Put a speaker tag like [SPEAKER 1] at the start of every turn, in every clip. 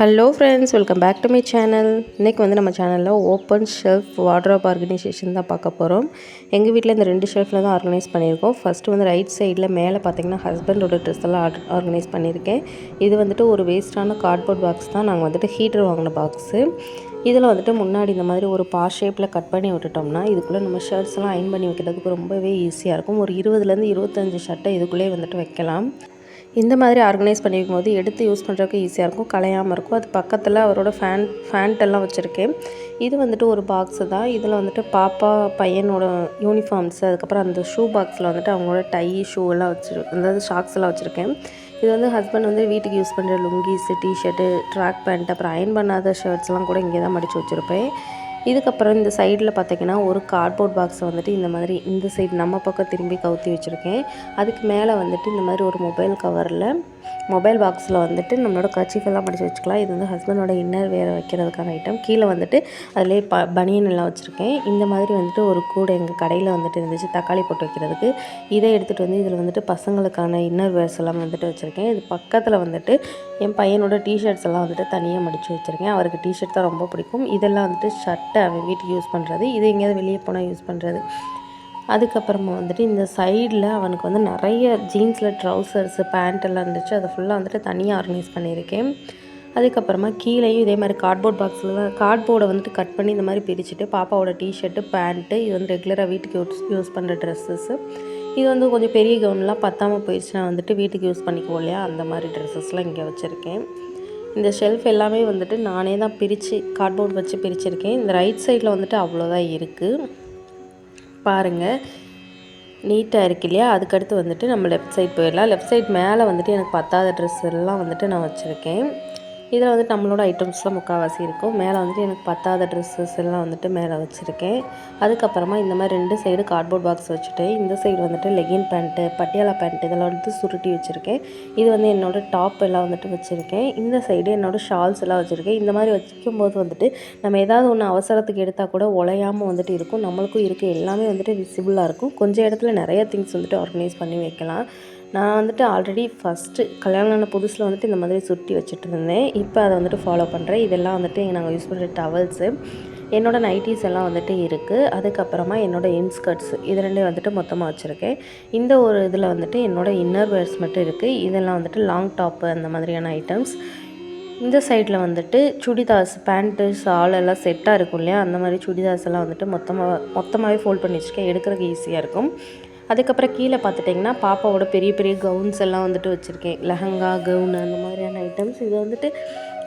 [SPEAKER 1] Hello friends welcome back to my channel இன்றைக்கி வந்து நம்ம சேனலில் ஓப்பன் ஷெல்ஃப் வார்ட்ரோப் ஆர்கனைசேஷன் தான் பார்க்க போகிறோம் எங்கள் வீட்டில் இந்த ரெண்டு ஷெல்ஃபில் தான் ஆர்கனைஸ் பண்ணியிருக்கோம். ஃபஸ்ட்டு வந்து ரைட் சைடில் மேலே பார்த்தீங்கன்னா ஹஸ்பண்டோட ட்ரெஸ் எல்லாம் ஆர்டர் ஆர்கனைஸ் பண்ணியிருக்கேன். இது வந்துட்டு ஒரு வேஸ்ட்டான கார்ட்போர்ட் பாக்ஸ் தான். நாங்கள் வந்துட்டு ஹீட்டர் வாங்கின பாக்ஸு இதில் வந்துட்டு முன்னாடி இந்த மாதிரி ஒரு பா ஷேப்பில் கட் பண்ணி விட்டுட்டோம்னா இதுக்குள்ளே நம்ம ஷர்ட்ஸ்லாம் அயன் பண்ணி வைக்கிறதுக்கு ரொம்பவே ஈஸியாக இருக்கும். ஒரு இருபதுலேருந்து இருபத்தஞ்சு ஷர்ட்டை இதுக்குள்ளேயே வந்துட்டு வைக்கலாம். இந்த மாதிரி ஆர்கனைஸ் பண்ணிக்கும் போது எடுத்து யூஸ் பண்ணுறதுக்கு ஈஸியாக இருக்கும் கலையாமல் இருக்கும். அது பக்கத்தில் அவரோட ஃபேன் ஃபேண்ட்டெல்லாம் வச்சுருக்கேன். இது வந்துட்டு ஒரு பாக்ஸு தான். இதில் வந்துட்டு பாப்பா பையனோட யூனிஃபார்ம்ஸ் அதுக்கப்புறம் அந்த ஷூ பாக்ஸில் வந்துட்டு அவங்களோட டை ஷூ எல்லாம் வச்சுரு அதாவது ஷாக்ஸ் எல்லாம் வச்சுருக்கேன். இது வந்து ஹஸ்பண்ட் வந்து வீட்டுக்கு யூஸ் பண்ணுற லுங்கீஸு டிஷர்ட்டு ட்ராக் பேண்ட் அப்புறம் அயன் பண்ணாத ஷர்ட்ஸ்லாம் கூட இங்கே தான் மடித்து வச்சுருப்பேன். இதுக்கப்புறம் இந்த சைடில் பார்த்திங்கன்னா ஒரு கார்ட்போர்ட் பாக்ஸை வந்துட்டு இந்த மாதிரி இந்த சைடு நம்ம பக்கம் திரும்பி கவுத்தி வச்சுருக்கேன். அதுக்கு மேலே வந்துட்டு இந்த மாதிரி ஒரு மொபைல் கவரில் மொபைல் பாக்ஸில் வந்துட்டு நம்மளோட கச்சிஃபெல்லாம் படித்து வச்சுக்கலாம். இது வந்து ஹஸ்பண்டோட இன்னர் வேறு வைக்கிறதுக்கான ஐட்டம் கீழே வந்துட்டு அதிலே ப பனியன் எல்லாம் வச்சுருக்கேன். இந்த மாதிரி வந்துட்டு ஒரு கூடை எங்கள் கடையில் வந்துட்டு இருந்துச்சு. தக்காளி போட்டு வைக்கிறதுக்கு. இதை எடுத்துகிட்டு வந்து இதில் வந்துட்டு பசங்களுக்கான இன்னர் வேர்ஸ் எல்லாம் வந்துட்டு வச்சுருக்கேன். இது பக்கத்தில் வந்துட்டு என் பையனோட டிஷர்ட்ஸ் எல்லாம் வந்துட்டு தனியாக மடித்து வச்சுருக்கேன். அவருக்கு டிஷர்ட் தான் ரொம்ப பிடிக்கும். இதெல்லாம் வந்துட்டு ஷர்ட்டை அவன் வீட்டுக்கு யூஸ் பண்ணுறது இது எங்கேயாவது வெளியே போனால் யூஸ் பண்ணுறது அதுக்கப்புறமா வந்துட்டு இந்த சைடில் அவனுக்கு வந்து நிறைய ஜீன்ஸில் ட்ரௌசர்ஸு பேண்ட் எல்லாம் இருந்துச்சு. அதை ஃபுல்லாக வந்துட்டு தனியாக ஆர்கனைஸ் பண்ணியிருக்கேன். அதுக்கப்புறமா கீழேயும் இதே மாதிரி கார்ட்போர்ட் பாக்ஸில் தான் கார்ட்போர்டை வந்துட்டு கட் பண்ணி இந்த மாதிரி பிரிச்சுட்டு பாப்பாவோட டிஷர்ட்டு பேண்ட்டு இது வந்து ரெகுலராக வீட்டுக்கு யூஸ் யூஸ் பண்ணுற ட்ரெஸ்ஸஸ்ஸு இது வந்து கொஞ்சம் பெரிய கவுன்லாம் பத்தாமல் போயிடுச்சுன்னா வந்துட்டு வீட்டுக்கு யூஸ் பண்ணிக்குவோம் இல்லையா? அந்த மாதிரி ட்ரெஸ்ஸஸ்லாம் இங்கே வச்சுருக்கேன். இந்த ஷெல்ஃப் எல்லாமே வந்துட்டு நானே தான் பிரித்து கார்ட்போர்ட் வச்சு பிரிச்சிருக்கேன். இந்த ரைட் சைடில் வந்துட்டு அவ்வளோதான் இருக்குது பாருங்கள் நீட்டாக இருக்கு இல்லையா? அதுக்கடுத்து வந்துட்டு நம்ம லெஃப்ட் சைட் போயிடலாம். லெஃப்ட் சைட் மேலே வந்துட்டு எனக்கு பத்தாத ட்ரெஸ் எல்லாம் வந்துட்டு நான் வச்சுருக்கேன். இதில் வந்துட்டு நம்மளோட ஐட்டம்ஸ்லாம் முக்கால்வாசி இருக்கும். மேலே வந்துட்டு எனக்கு பத்தாத ட்ரெஸ்ஸஸ் எல்லாம் வந்துட்டு மேலே வச்சுருக்கேன். அதுக்கப்புறமா இந்த மாதிரி ரெண்டு சைடு கார்ட்போர்ட் பாக்ஸ் வச்சுட்டு இந்த சைடு வந்துட்டு லெகின் பேண்ட்டு பட்டியாலா பேண்ட் இதெல்லாம் வந்துட்டு சுருட்டி வச்சுருக்கேன். இது வந்து என்னோடய டாப் எல்லாம் வந்துட்டு வச்சுருக்கேன். இந்த சைடு என்னோடய ஷால்ஸ் எல்லாம் வச்சுருக்கேன். இந்த மாதிரி வைக்கும்போது வந்துட்டு நம்ம ஏதாவது ஒன்று அவசரத்துக்கு எடுத்தால் கூட உழையாமல் வந்துட்டு இருக்கும். நம்மளுக்கும் இருக்குது எல்லாமே வந்துட்டு விசிபிளாக இருக்கும். கொஞ்சம் இடத்துல நிறைய திங்ஸ் வந்துட்டு ஆர்கனைஸ் பண்ணி வைக்கலாம். நான் வந்துட்டு ஆல்ரெடி ஃபஸ்ட்டு கல்யாணம் ஆன புதுசில் வந்துட்டு இந்த மாதிரி சுட்டி வச்சுட்டு இருந்தேன் இப்போ அதை வந்துட்டு ஃபாலோ பண்ணுறேன் இதெல்லாம் வந்துட்டு நாங்கள் யூஸ் பண்ணுற டவல்ஸு என்னோடய நைட்டிஸ் எல்லாம் வந்துட்டு இருக்குது அதுக்கப்புறமா என்னோடய இன்ஸ்கர்ட்ஸ் இது ரெண்டே வந்துட்டு மொத்தமாக வச்சுருக்கேன். இந்த ஒரு இதில் வந்துட்டு என்னோடய இன்னர் வேர்ஸ் மட்டும் இருக்குது இதெல்லாம் வந்துட்டு லாங் டாப்பு அந்த மாதிரியான ஐட்டம்ஸ் இந்த சைடில் வந்துட்டு சுடிதாஸ் பேண்ட்டு ஷால் எல்லாம் செட்டாக இருக்கும் இல்லையா? அந்த மாதிரி சுடிதாஸ் எல்லாம் வந்துட்டு மொத்தமாக மொத்தமாகவே ஃபோல்ட் பண்ணி வச்சுருக்கேன். எடுக்கிறதுக்கு ஈஸியாக இருக்கும். அதுக்கப்புறம் கீழே பார்த்துட்டிங்கன்னா பாப்பாவோட பெரிய பெரிய கவுன்ஸ் எல்லாம் வந்துட்டு வச்சுருக்கேன். லெஹங்கா கவுன் அந்த மாதிரியான ஐட்டம்ஸ் இதை வந்துட்டு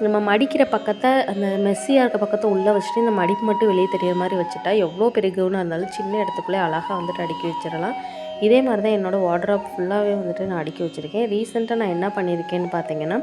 [SPEAKER 1] நம்ம மடிக்கிற பக்கத்தை அந்த மெஸ்ஸியாக இருக்க பக்கத்தை உள்ளே வச்சுட்டு இந்த மடிப்பு மட்டும் வெளியே தெரியிற மாதிரி வச்சுட்டா எவ்வளோ பெரிய கவுனாக இருந்தாலும் சின்ன இடத்துக்குள்ளே அழகாக வந்துட்டு அடுக்கி வச்சிடலாம். இதே மாதிரி தான் என்னோடய வாட்ராப் ஃபுல்லாகவே வந்துட்டு நான் அடுக்கி வச்சுருக்கேன். ரீசெண்டாக நான் என்ன பண்ணியிருக்கேன்னு பார்த்தீங்கன்னா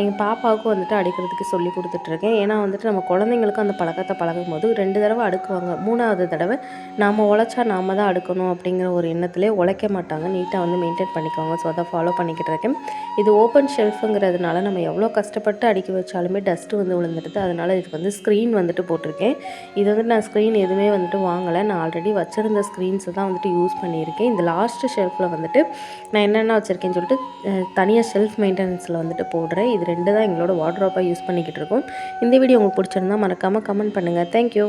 [SPEAKER 1] எங்கள் பாப்பாவுக்கும் வந்துட்டு அடிக்கிறதுக்கு சொல்லி கொடுத்துட்ருக்கேன். ஏன்னா வந்துட்டு நம்ம குழந்தைங்களுக்கும் அந்த பழக்கத்தை பழகும் போது ரெண்டு தடவை அடுக்குவாங்க. மூணாவது தடவை நாம் உழைச்சா நாம் தான் அடுக்கணும் அப்படிங்கிற ஒரு எண்ணத்துலேயே உழைக்க மாட்டாங்க. நீட்டாக வந்து மெயின்டைன் பண்ணிக்குவாங்க. ஸோ அதை ஃபாலோ பண்ணிக்கிட்டு இருக்கேன். இது ஓப்பன் ஷெல்ஃபுங்கிறதுனால நம்ம எவ்வளோ கஷ்டப்பட்டு அடுக்கி வச்சாலுமே டஸ்ட்டு வந்து விழுந்துடுது. அதனால் இதுக்கு வந்து ஸ்க்ரீன் வந்துட்டு போட்டிருக்கேன். இது வந்துட்டு நான் ஸ்க்ரீன் எதுவுமே வந்துட்டு வாங்கலை. நான் ஆல்ரெடி வச்சுருந்த ஸ்க்ரீன்ஸை தான் வந்துட்டு யூஸ் பண்ணியிருக்கேன். இந்த லாஸ்ட்டு ஷெல்ஃபில் வந்துட்டு நான் என்னென்ன வச்சுருக்கேன்னு சொல்லிட்டு தனியாக செல்ஃப் மெயின்டெனன்ஸில் வந்துட்டு போடுறேன். இது ரெண்டு தான் எங்களோட வாட்ரோப்பாக யூஸ் பண்ணிக்கிட்டு இருக்கோம் இந்த வீடியோ உங்களுக்கு பிடிச்சிருந்தா மறக்காமல் கமெண்ட் பண்ணுங்கள் தேங்க்யூ